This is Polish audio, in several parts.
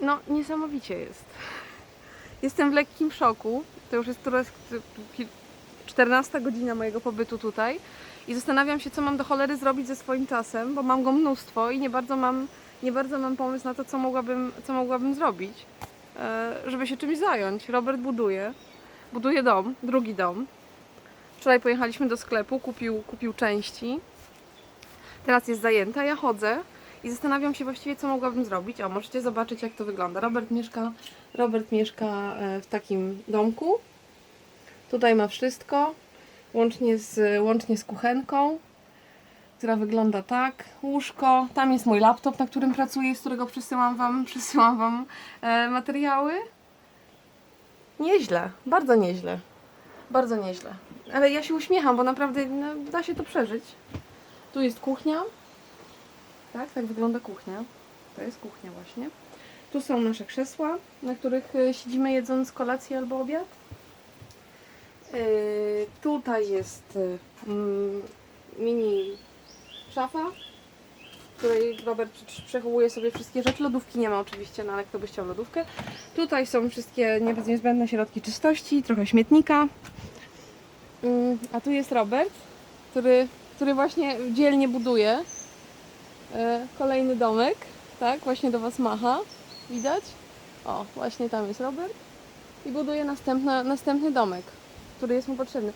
no niesamowicie jest. Jestem w lekkim szoku. To już jest któraś 14 godzina mojego pobytu tutaj i zastanawiam się, co mam do cholery zrobić ze swoim czasem, bo mam go mnóstwo i nie bardzo mam, nie bardzo mam pomysł na to, co mogłabym, co mogłabym zrobić, e, żeby się czymś zająć. Robert buduje, buduje dom, drugi dom. Wczoraj pojechaliśmy do sklepu, kupił, kupił części. Teraz jest zajęta, ja chodzę i zastanawiam się właściwie, co mogłabym zrobić. O, możecie zobaczyć, jak to wygląda. Robert mieszka, Robert mieszka e, w takim domku. Tutaj ma wszystko, łącznie z, łącznie z kuchenką, która wygląda tak. Łóżko, tam jest mój laptop, na którym pracuję, z którego przesyłam Wam, przesyłam wam e, materiały. Nieźle, bardzo nieźle. Bardzo nieźle. Ale ja się uśmiecham, bo naprawdę no, da się to przeżyć. Tu jest kuchnia. Tak, tak wygląda kuchnia. To jest kuchnia właśnie. Tu są nasze krzesła, na których e, siedzimy jedząc kolację albo obiad. Yy, tutaj jest y, mm, mini szafa, w której Robert prze- przechowuje sobie wszystkie rzeczy. Lodówki nie ma oczywiście, no ale kto by chciał lodówkę. Tutaj są wszystkie nie- niezbędne środki czystości, trochę śmietnika. Yy, a tu jest Robert, który, który właśnie dzielnie buduje yy, kolejny domek. Tak, właśnie do Was macha. Widać? O, właśnie tam jest Robert. I buduje następna, następny domek który jest mu potrzebny.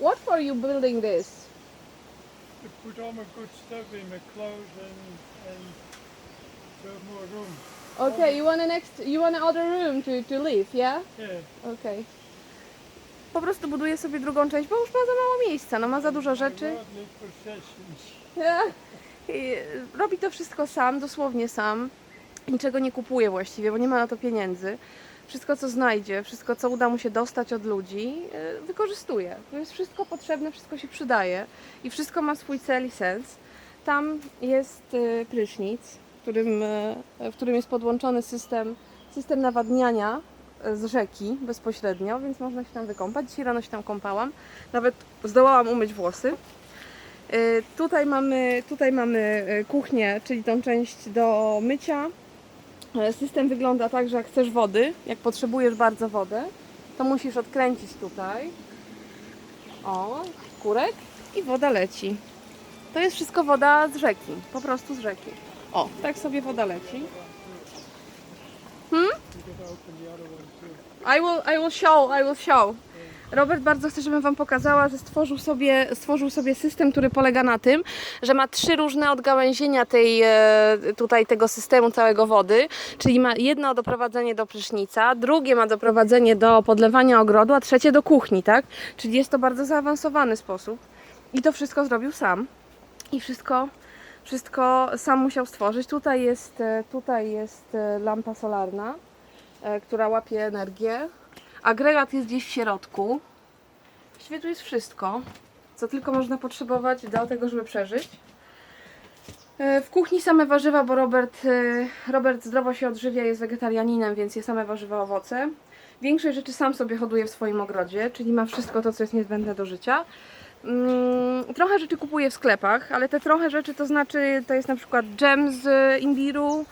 What for you building this? to put all my good stuff in, my clothes and, and to have more room. Okay, you want a next, you want another room to, to live, yeah? Yeah. Okay. Po prostu buduje sobie drugą część, bo już ma za mało miejsca, no ma za dużo rzeczy. I robi to wszystko sam, dosłownie sam. Niczego nie kupuje właściwie, bo nie ma na to pieniędzy. Wszystko, co znajdzie, wszystko, co uda mu się dostać od ludzi, yy, wykorzystuje. To jest wszystko potrzebne, wszystko się przydaje i wszystko ma swój cel i sens. Tam jest yy, prysznic, w którym, yy, w którym jest podłączony system, system nawadniania z rzeki bezpośrednio, więc można się tam wykąpać. Dzisiaj rano się tam kąpałam. Nawet zdołałam umyć włosy. Y, Tutaj mamy, tutaj mamy y, kuchnię, czyli tą część do mycia. E, System wygląda tak, że jak chcesz wody, jak potrzebujesz bardzo wodę, to musisz odkręcić tutaj. O, kurek i woda leci. To jest wszystko woda z rzeki, po prostu z rzeki. O, tak sobie woda leci. Too. I will, I will show, I will show. Robert bardzo chce, żebym Wam pokazała, że stworzył sobie, stworzył sobie system, który polega na tym, że ma trzy różne odgałęzienia tej, e, tutaj tego systemu całego wody, czyli ma jedno doprowadzenie do prysznica, drugie ma doprowadzenie do podlewania ogrodu, a trzecie do kuchni, tak? Czyli jest to bardzo zaawansowany sposób. I to wszystko zrobił sam. I wszystko, wszystko sam musiał stworzyć. Tutaj jest, e, tutaj jest e, lampa solarna, która łapie energię. Agregat jest gdzieś w środku. Właściwie tu jest wszystko, co tylko można potrzebować do tego, żeby przeżyć. E, W kuchni same warzywa, bo Robert, e, Robert zdrowo się odżywia, jest wegetarianinem, więc je same warzywa, owoce. Większość rzeczy sam sobie hoduje w swoim ogrodzie, czyli ma wszystko to, co jest niezbędne do życia. Mm, Trochę rzeczy kupuje w sklepach, ale te trochę rzeczy to znaczy, to jest na przykład dżem z imbiru,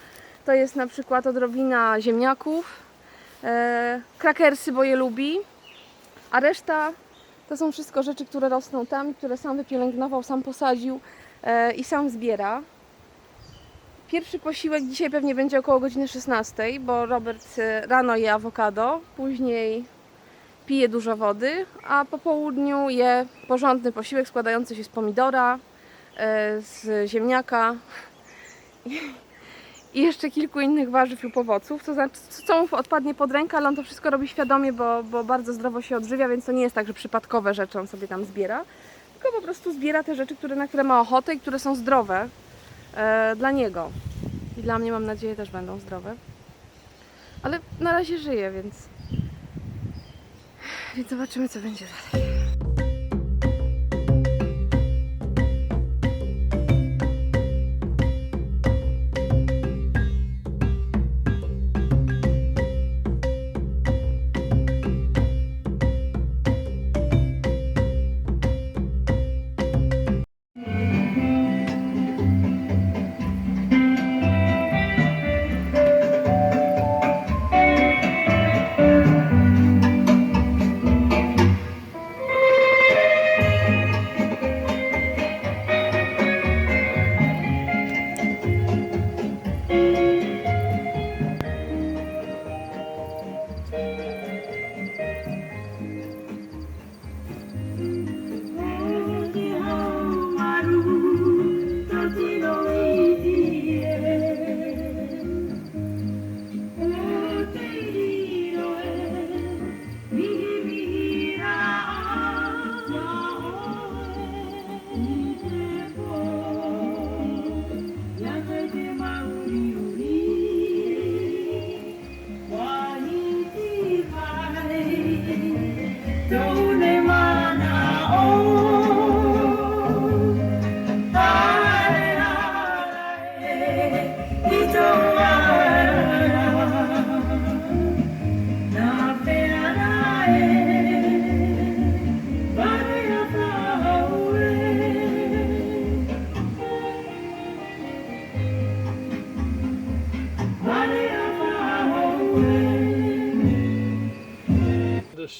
to jest na przykład odrobina ziemniaków, krakersy, bo je lubi, a reszta to są wszystko rzeczy, które rosną tam, które sam wypielęgnował, sam posadził e, i sam zbiera. Pierwszy posiłek dzisiaj pewnie będzie około godziny 16, bo Robert e, rano je awokado, później pije dużo wody, a po południu je porządny posiłek składający się z pomidora, e, z ziemniaka i jeszcze kilku innych warzyw lub owoców, to znaczy co mu odpadnie pod rękę, ale on to wszystko robi świadomie, bo, bo bardzo zdrowo się odżywia, więc to nie jest tak, że przypadkowe rzeczy on sobie tam zbiera, tylko po prostu zbiera te rzeczy, które, na które ma ochotę i które są zdrowe e, dla niego. I dla mnie mam nadzieję też będą zdrowe. Ale na razie żyje, więc więc zobaczymy co będzie dalej.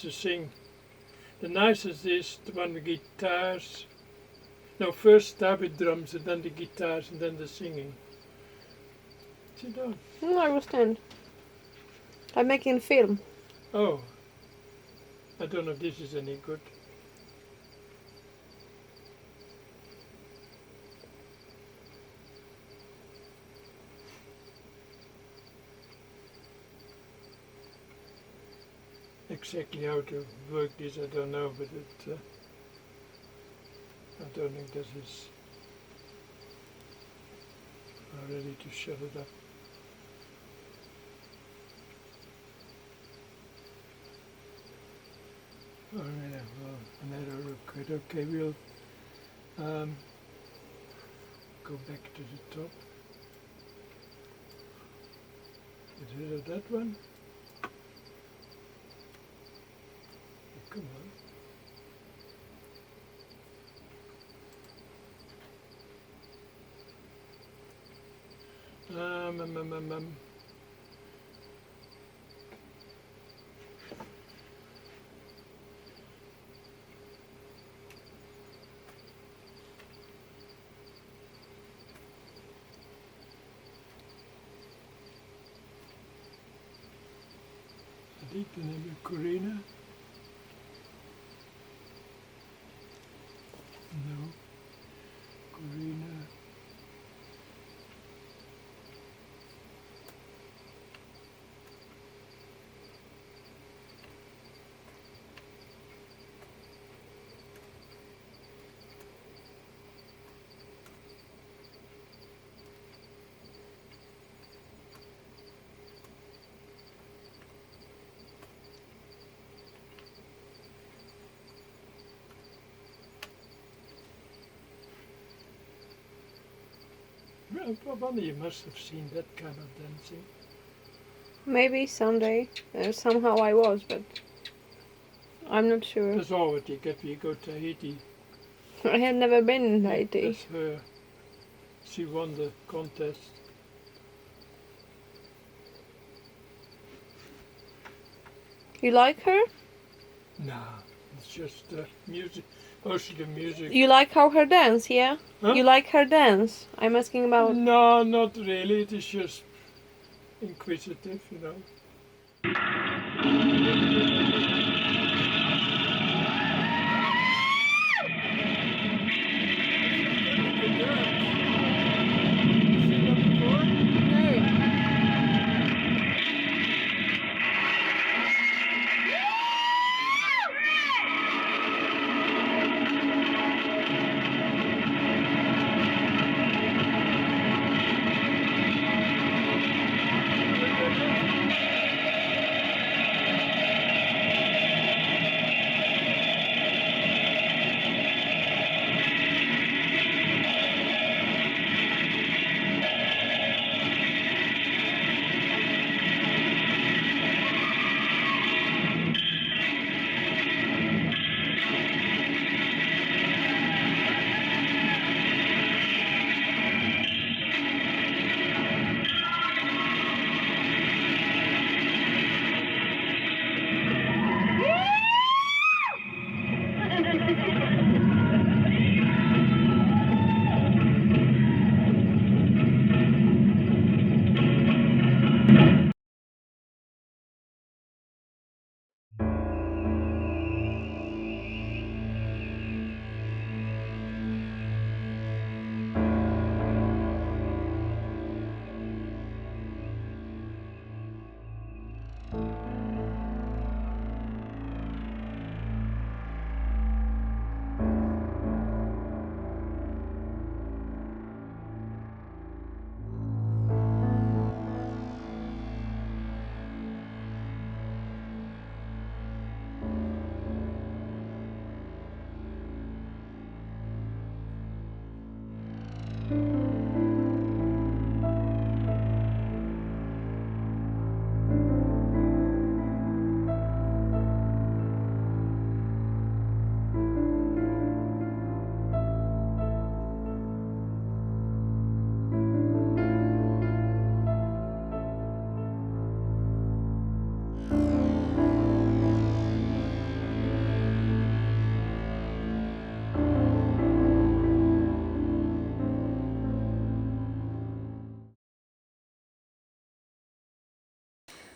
To sing. The nicest is the one the guitars. No, first start with drums and then the guitars and then the singing. Sit down. No, I will stand. I'm making a film. Oh, I don't know if this is any good. Exactly how to work this, I don't know, but it, uh, I don't think this is ready to shut it up. Yeah, well, another look. at- Okay, we'll um, go back to the top. Is of that one. Good one. Um, um, um, um, um. I think the name is Corina. Bonnie, you must have seen that kind of dancing. Maybe someday. Uh, somehow I was, but I'm not sure. That's all what you get when you go to Haiti. I had never been in Haiti. That's her. She won the contest. You like her? Nah, it's just uh, music. Mostly the music. You like how her dance, yeah? Huh? You like her dance? I'm asking about. No, not really. It is just inquisitive, you know.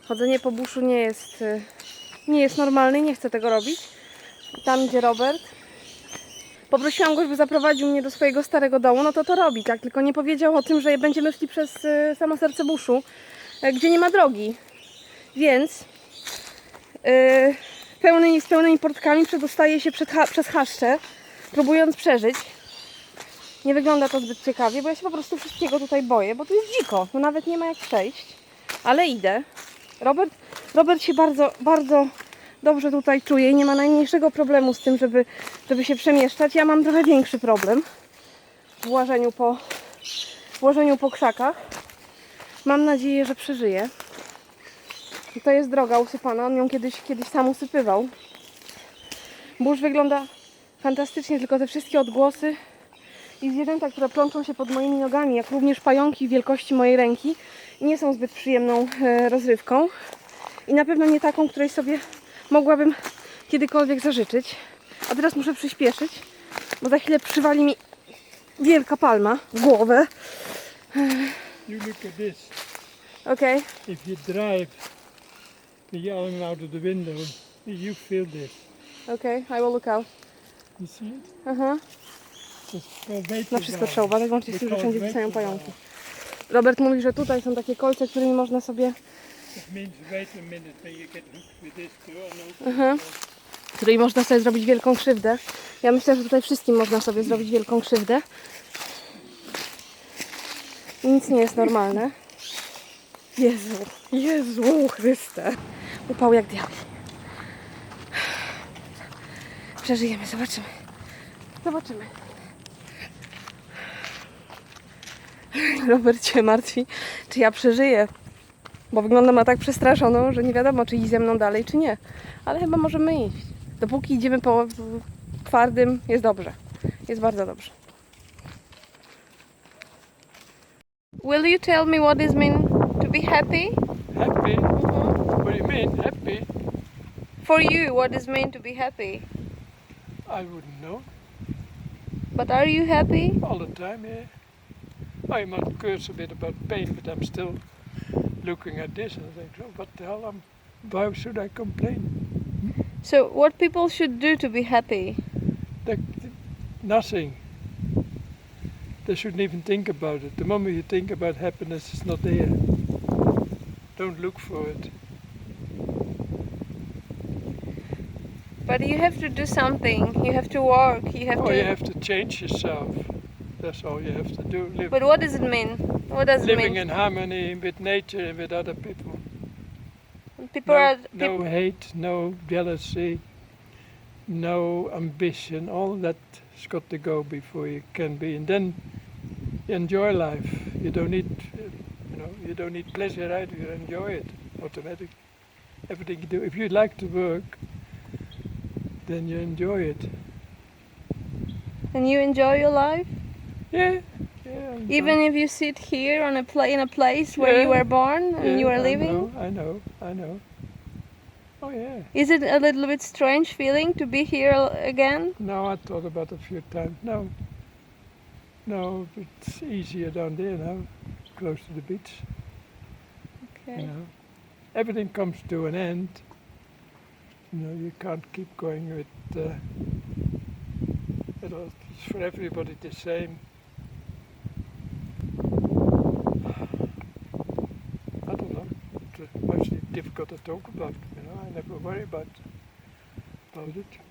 Chodzenie po buszu nie jest, y, nie jest normalne i nie chcę tego robić. Tam idzie Robert. Poprosiłam go, żeby zaprowadził mnie do swojego starego domu, no to to robi, tak? Tylko nie powiedział o tym, że będziemy szli przez y, samo serce buszu, y, gdzie nie ma drogi. Więc y, pełnymi, pełnymi portkami przedostaje się przed, ha- przez chaszcze, próbując przeżyć. Nie wygląda to zbyt ciekawie, bo ja się po prostu wszystkiego tutaj boję, bo tu jest dziko, tu nawet nie ma jak przejść. Ale idę. Robert, Robert się bardzo, bardzo dobrze tutaj czuje i nie ma najmniejszego problemu z tym, żeby, żeby się przemieszczać. Ja mam trochę większy problem w łażeniu po, w łażeniu po krzakach. Mam nadzieję, że przeżyję. I to jest droga usypana. On ją kiedyś, kiedyś sam usypywał. Burz wygląda fantastycznie, tylko te wszystkie odgłosy i zwierzęta, które plączą się pod moimi nogami, jak również pająki wielkości mojej ręki, nie są zbyt przyjemną e, rozrywką. I na pewno nie taką, której sobie mogłabym kiedykolwiek zażyczyć. A teraz muszę przyspieszyć, bo za chwilę przywali mi wielka palma w głowę. You look at this. Okej, If you drive the yelling out of the window, you feel this. okej, I will look out. You see it? Aha. Na wszystko trzeba uważać, włącznie z tym, że wszędzie wisają pająki. Robert mówi, że tutaj są takie kolce, którymi można sobie, Aha. którymi można sobie zrobić wielką krzywdę. Ja myślę, że tutaj wszystkim można sobie zrobić wielką krzywdę. Nic nie jest normalne. Jezu, Jezu Chryste. Upał jak diabeł. Przeżyjemy, zobaczymy. Zobaczymy. Robert się martwi, czy ja przeżyję. Bo wygląda ma tak przestraszoną, że nie wiadomo, czy iść ze mną dalej, czy nie. Ale chyba możemy iść. Dopóki idziemy po twardym, jest dobrze. Jest bardzo dobrze. Will you tell me what is mean to be happy? Happy? What do you mean, happy? For you, what is mean to be happy? I wouldn't know. But are you happy? All the time, yeah. I might curse a bit about pain, but I'm still looking at this and I think, oh, what the hell? I'm, why should I complain? So, what people should do to be happy? They, nothing. They shouldn't even think about it. The moment you think about happiness, it's not there. Don't look for it. But you have to do something. You have to work. You have Oh, to. you have to change yourself. That's all you have to do. Live, But what does it mean? What does it mean? living in harmony with nature and with other people. People no, are. no hate, no jealousy, no ambition. All that's got to go before you can be, and then enjoy life. You don't need, you know, you don't need pleasure either. You enjoy it automatically. Everything you do. If you like to work, then you enjoy it. and you enjoy your life, Yeah, yeah. Even if you sit here on a pla- in a place where you were born and yeah, you are I living. know, I know, I know. Oh yeah. Is it a little bit strange feeling to be here again? No, I thought about it a few times. No. No, it's easier down there now, close to the beach. Okay. You know, everything comes to an end. You know, you can't keep going with. Uh, it's for everybody the same. I don't know. It's uh, mostly difficult to talk about. You know, I never worry about about it.